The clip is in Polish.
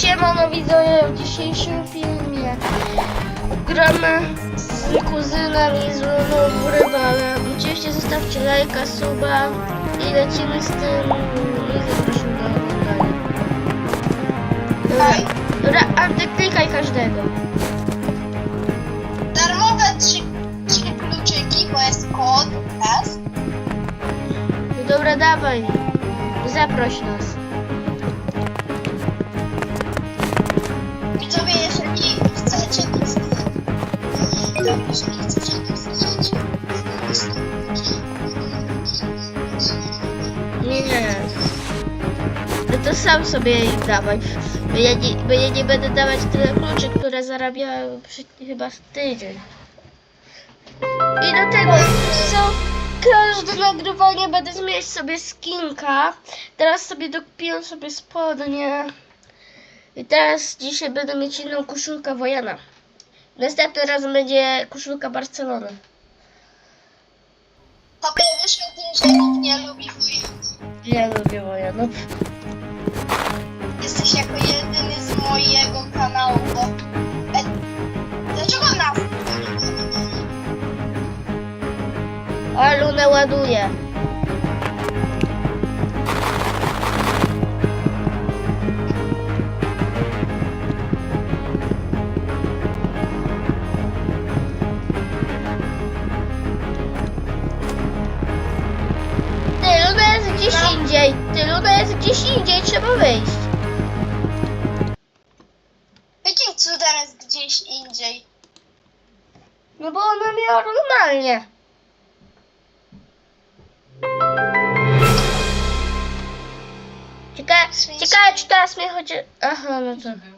Siemano widzowie, w dzisiejszym filmie gramy z kuzynem i z Luną w rywale. Oczywiście zostawcie lajka, suba i lecimy z tym i zapraszam do oglądania. Dobra, dobra, Antek, klikaj każdego. Darmowe trzy, trzy kluczyki, bo jest kod. No dobra, dawaj, zaproś nas. Nie. No to sam sobie dawaj. Bo ja nie, bo ja nie będę dawać tyle kluczy, które zarabiałem przy, chyba z tydzień. I do tego, co każde nagrywanie będę zmieniać sobie skinka. Teraz sobie dokupiłem sobie spodnie. I teraz dzisiaj będę mieć inną koszulkę Wojana. Następnym razem będzie koszulka Barcelony. Wiesz o tym, że nikt nie lubi wujów. Ja lubię Wojana. Jesteś jako jedyny z mojego kanału, bo... E, dlaczego nas? A Lunę ładuje. Ty, Luna jest gdzieś indziej, trzeba wyjść. Jakim cudem jest gdzieś indziej? No bo ona miała normalnie. Ciekawe, ciekawe czy teraz mnie chodzi... Aha, no to...